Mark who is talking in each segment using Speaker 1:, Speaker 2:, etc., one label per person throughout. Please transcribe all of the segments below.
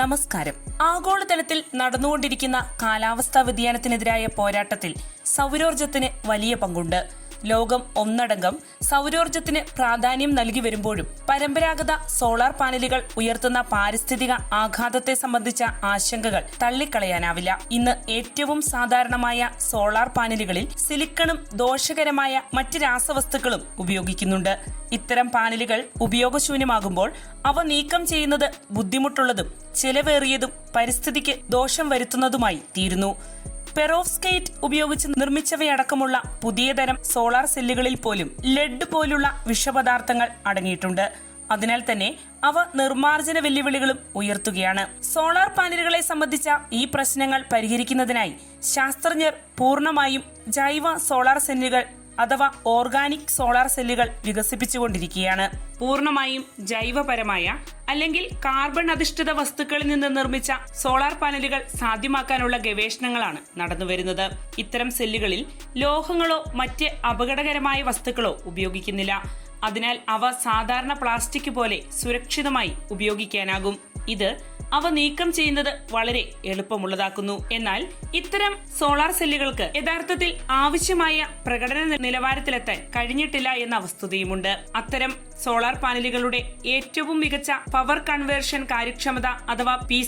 Speaker 1: നമസ്കാരം. ആഗോളതലത്തിൽ നടന്നുകൊണ്ടിരിക്കുന്ന കാലാവസ്ഥാ വ്യതിയാനത്തിനെതിരായ പോരാട്ടത്തിൽ സൗരോർജത്തിന് വലിയ പങ്കുണ്ട്. ലോകം ഒന്നടങ്കം സൗരോർജത്തിന് പ്രാധാന്യം നൽകി വരുമ്പോഴും പരമ്പരാഗത സോളാർ പാനലുകൾ ഉയർത്തുന്ന പാരിസ്ഥിതിക ആഘാതത്തെ സംബന്ധിച്ച ആശങ്കകൾ തള്ളിക്കളയാനാവില്ല. ഇന്ന് ഏറ്റവും സാധാരണമായ സോളാർ പാനലുകളിൽ സിലിക്കണും ദോഷകരമായ മറ്റ് രാസവസ്തുക്കളും ഉപയോഗിക്കുന്നുണ്ട്. ഇത്തരം പാനലുകൾ ഉപയോഗശൂന്യമാകുമ്പോൾ അവ നീക്കം ചെയ്യുന്നത് ബുദ്ധിമുട്ടുള്ളതും ചെലവേറിയതും പരിസ്ഥിതിക്ക് ദോഷം വരുത്തുന്നതുമായി തീരുന്നു. പെറോവ്സ്കേറ്റ് ഉപയോഗിച്ച് നിർമ്മിച്ചവയടക്കമുള്ള പുതിയതരം സോളാർ സെല്ലുകളിൽ പോലും ലെഡ് പോലുള്ള വിഷപദാർത്ഥങ്ങൾ അടങ്ങിയിട്ടുണ്ട്. അതിനാൽ തന്നെ അവ നിർമ്മാർജന വെല്ലുവിളികളും ഉയർത്തുകയാണ്. സോളാർ പാനലുകളെ സംബന്ധിച്ച ഈ പ്രശ്നങ്ങൾ പരിഹരിക്കുന്നതിനായി ശാസ്ത്രജ്ഞർ പൂർണമായും ജൈവ സോളാർ സെല്ലുകൾ അഥവാ ഓർഗാനിക് സോളാർ സെല്ലുകൾ വികസിപ്പിച്ചുകൊണ്ടിരിക്കുകയാണ്. പൂർണമായും ജൈവപരമായ അല്ലെങ്കിൽ കാർബൺ അധിഷ്ഠിത വസ്തുക്കളിൽ നിന്ന് നിർമ്മിച്ച സോളാർ പാനലുകൾ സാധ്യമാക്കാനുള്ള ഗവേഷണങ്ങളാണ് നടന്നുവരുന്നത് ഇത്തരം സെല്ലുകളിൽ ലോഹങ്ങളോ മറ്റ് അപകടകരമായ വസ്തുക്കളോ ഉപയോഗിക്കുന്നില്ല. അതിനാൽ അവ സാധാരണ പ്ലാസ്റ്റിക് പോലെ സുരക്ഷിതമായി ഉപയോഗിക്കാനാകും. ഇത് അവ നീക്കം ചെയ്യുന്നത് വളരെ എളുപ്പമുള്ളതാക്കുന്നു. എന്നാൽ ഇത്തരം സോളാർ സെല്ലുകൾക്ക് യഥാർത്ഥത്തിൽ ആവശ്യമായ പ്രകടന നിലവാരത്തിലെത്താൻ കഴിഞ്ഞിട്ടില്ല എന്ന വസ്തുതയുമുണ്ട്. അത്തരം സോളാർ പാനലുകളുടെ ഏറ്റവും മികച്ച പവർ കൺവേർഷൻ കാര്യക്ഷമത അഥവാ പി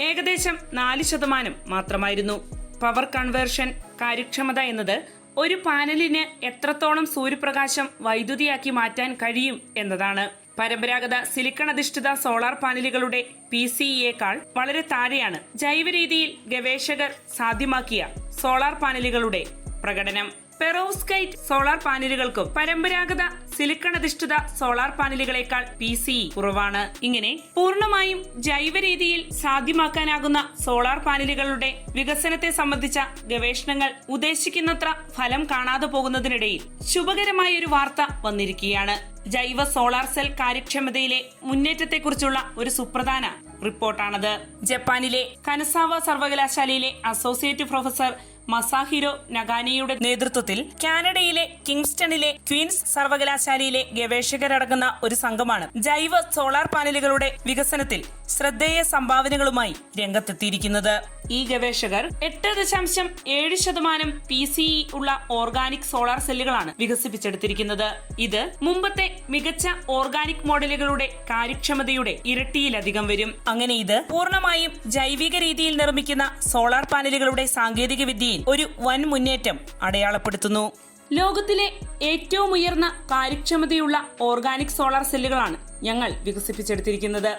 Speaker 1: ഏകദേശം നാല് ശതമാനം മാത്രമായിരുന്നു. പവർ കൺവേർഷൻ കാര്യക്ഷമത എന്നത് ഒരു പാനലിന് എത്രത്തോളം സൂര്യപ്രകാശം വൈദ്യുതിയാക്കി മാറ്റാൻ കഴിയും എന്നതാണ്. പരമ്പരാഗത സിലിക്കൺ അധിഷ്ഠിത സോളാർ പാനലുകളുടെ പി സിഇയേക്കാൾ വളരെ താഴെയാണ് ജൈവ രീതിയിൽ ഗവേഷകർ സാധ്യമാക്കിയ സോളാർ പാനലുകളുടെ പ്രകടനം. പെറോസ്കൈറ്റ് സോളാർ പാനലുകൾക്കും പരമ്പരാഗത സിലിക്കൺ അധിഷ്ഠിത സോളാർ പാനലുകളെക്കാൾ പി സി കുറവാണ്. ഇങ്ങനെ പൂർണമായും ജൈവ രീതിയിൽ സാധ്യമാക്കാനാകുന്ന സോളാർ പാനലുകളുടെ വികസനത്തെ സംബന്ധിച്ച ഗവേഷണങ്ങൾ ഉദ്ദേശിക്കുന്നത്ര ഫലം കാണാതെ പോകുന്നതിനിടയിൽ ശുഭകരമായ ഒരു വാർത്ത വന്നിരിക്കുകയാണ്. ജൈവ സോളാർ സെൽ കാര്യക്ഷമതയിലെ മുന്നേറ്റത്തെക്കുറിച്ചുള്ള ഒരു സുപ്രധാന റിപ്പോർട്ടാണത്. ജപ്പാനിലെ കനസാവ സർവകലാശാലയിലെ അസോസിയേറ്റ് പ്രൊഫസർ മസാഹിരോ നഗാനിയുടെ നേതൃത്വത്തിൽ കാനഡയിലെ കിങ്സ്റ്റണിലെ ക്വീൻസ് സർവകലാശാലയിലെ ഗവേഷകരടങ്ങുന്ന ഒരു സംഘമാണ് ജൈവ സോളാർ പാനലുകളുടെ വികസനത്തിൽ ശ്രദ്ധേയ സംഭാവനകളുമായി രംഗത്തെത്തിയിരിക്കുന്നത്. ഈ ഗവേഷകർ എട്ട് ദശാംശം ഏഴ് ശതമാനം പി സി ഉള്ള ഓർഗാനിക് സോളാർ സെല്ലുകളാണ് വികസിപ്പിച്ചെടുത്തിരിക്കുന്നത്. ഇത് മുമ്പത്തെ മികച്ച ഓർഗാനിക് മോഡലുകളുടെ കാര്യക്ഷമതയുടെ ഇരട്ടിയിലധികം വരും. അങ്ങനെ ഇത് പൂർണമായും ജൈവിക രീതിയിൽ നിർമ്മിക്കുന്ന സോളാർ പാനലുകളുടെ സാങ്കേതിക വിദ്യയിൽ ഒരു വൻ മുന്നേറ്റം അടയാളപ്പെടുത്തുന്നു. ലോകത്തിലെ ഏറ്റവും ഉയർന്ന കാര്യക്ഷമതയുള്ള ഓർഗാനിക് സോളാർ സെല്ലുകളാണ് ഞങ്ങൾ വികസിപ്പിച്ചെടുത്തിരിക്കുന്നത്.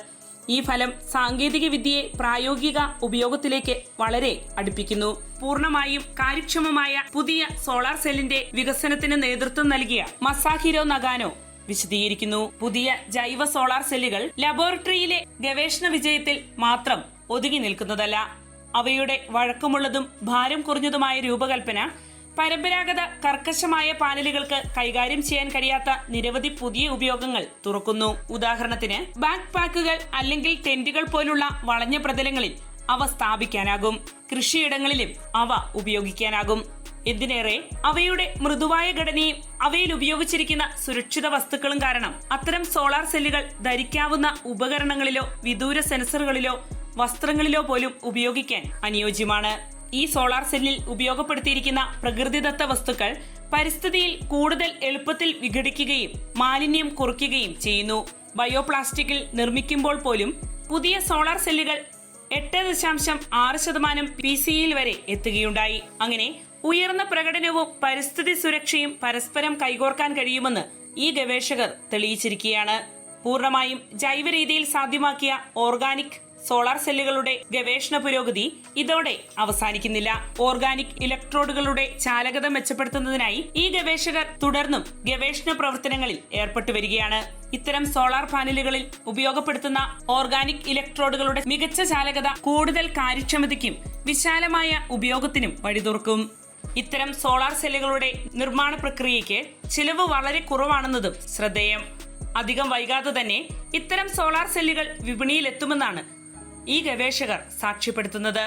Speaker 1: ഈ ഫലം സാങ്കേതിക വിദ്യയെ പ്രായോഗിക ഉപയോഗത്തിലേക്ക് വളരെ അടുപ്പിക്കുന്നു. പൂർണമായും കാര്യക്ഷമമായ പുതിയ സോളാർ സെല്ലിന്റെ വികസനത്തിന് നേതൃത്വം നൽകിയ മസാഹിരോ നഗാനോ വിശദീകരിക്കുന്നു. പുതിയ ജൈവ സോളാർ സെല്ലുകൾ ലബോറട്ടറിയിലെ ഗവേഷണ വിജയത്തിൽ മാത്രം ഒതുങ്ങി നിൽക്കുന്നതല്ല. അവയുടെ വഴക്കമുള്ളതും ഭാരം കുറഞ്ഞതുമായ രൂപകൽപ്പന പരമ്പരാഗത കർക്കശമായ പാനലുകൾക്ക് കൈകാര്യം ചെയ്യാൻ കഴിയാത്ത നിരവധി പുതിയ ഉപയോഗങ്ങൾ തുറക്കുന്നു. ഉദാഹരണത്തിന് ബാക്ക് പാക്കുകൾ അല്ലെങ്കിൽ ടെന്റുകൾ പോലുള്ള വളഞ്ഞ പ്രതലങ്ങളിൽ അവ സ്ഥാപിക്കാനാകും. കൃഷിയിടങ്ങളിലും അവ ഉപയോഗിക്കാനാകും. എന്തിനേറെ അവയുടെ മൃദുവായ ഘടനയും അവയിൽ ഉപയോഗിച്ചിരിക്കുന്ന സുരക്ഷിത വസ്തുക്കളും കാരണം അത്തരം സോളാർ സെല്ലുകൾ ധരിക്കാവുന്ന ഉപകരണങ്ങളിലോ വിദൂര സെൻസറുകളിലോ വസ്ത്രങ്ങളിലോ പോലും ഉപയോഗിക്കാൻ അനുയോജ്യമാണ്. ഈ സോളാർ സെല്ലിൽ ഉപയോഗപ്പെടുത്തിയിരിക്കുന്ന പ്രകൃതിദത്ത വസ്തുക്കൾ പരിസ്ഥിതിയിൽ കൂടുതൽ എളുപ്പത്തിൽ വിഘടിക്കുകയും മാലിന്യം കുറയ്ക്കുകയും ചെയ്യുന്നു. ബയോപ്ലാസ്റ്റിക്കിൽ നിർമ്മിക്കുമ്പോൾ പോലും പുതിയ സോളാർ സെല്ലുകൾ എട്ട് ദശാംശം ആറ് ശതമാനം പി സിയിൽ വരെ എത്തുകയുണ്ടായി. അങ്ങനെ ഉയർന്ന പ്രകടനവും പരിസ്ഥിതി സുരക്ഷയും പരസ്പരം കൈകോർക്കാൻ കഴിയുമെന്ന് ഈ ഗവേഷകർ തെളിയിച്ചിരിക്കുകയാണ്. പൂർണമായും ജൈവ രീതിയിൽ സാധ്യമാക്കിയ ഓർഗാനിക് സോളാർ സെല്ലുകളുടെ ഗവേഷണ പുരോഗതി ഇതോടെ അവസാനിക്കുന്നില്ല. ഓർഗാനിക് ഇലക്ട്രോഡുകളുടെ ചാലകത മെച്ചപ്പെടുത്തുന്നതിനായി ഈ ഗവേഷകർ തുടർന്നും ഗവേഷണ പ്രവർത്തനങ്ങളിൽ ഏർപ്പെട്ടു വരികയാണ്. ഇത്തരം സോളാർ പാനലുകളിൽ ഉപയോഗപ്പെടുത്തുന്ന ഓർഗാനിക് ഇലക്ട്രോഡുകളുടെ മികച്ച ചാലകത കൂടുതൽ കാര്യക്ഷമതയ്ക്കും വിശാലമായ ഉപയോഗത്തിനും വഴിതുറക്കും. ഇത്തരം സോളാർ സെല്ലുകളുടെ നിർമ്മാണ പ്രക്രിയയ്ക്ക് ചിലവ് വളരെ കുറവാണെന്നതും ശ്രദ്ധേയം. അധികം വൈകാതെ തന്നെ ഇത്തരം സോളാർ സെല്ലുകൾ വിപണിയിലെത്തുമെന്നാണ് ഈ ഗവേഷകർ സാക്ഷ്യപ്പെടുത്തുന്നത്.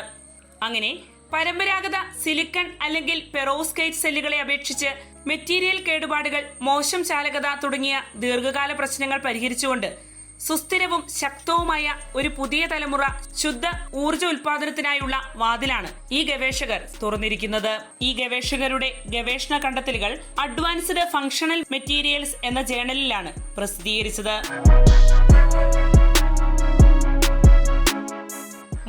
Speaker 1: അങ്ങനെ പരമ്പരാഗത സിലിക്കൺ അല്ലെങ്കിൽ പെറോസ്കൈറ്റ് സെല്ലുകളെ അപേക്ഷിച്ച് മെറ്റീരിയൽ കേടുപാടുകൾ മോശം ചാലകത തുടങ്ങിയ ദീർഘകാല പ്രശ്നങ്ങൾ പരിഹരിച്ചുകൊണ്ട് സുസ്ഥിരവും ശക്തവുമായ ഒരു പുതിയ തലമുറ ശുദ്ധ ഊർജ ഉൽപാദനത്തിനായുള്ള വാതിലാണ് ഈ ഗവേഷകർ തുറന്നിരിക്കുന്നത്. ഈ ഗവേഷകരുടെ ഗവേഷണ കണ്ടെത്തലുകൾ അഡ്വാൻസ്ഡ് ഫംഗ്ഷണൽ മെറ്റീരിയൽസ് എന്ന ജേണലിലാണ് പ്രസിദ്ധീകരിച്ചത്.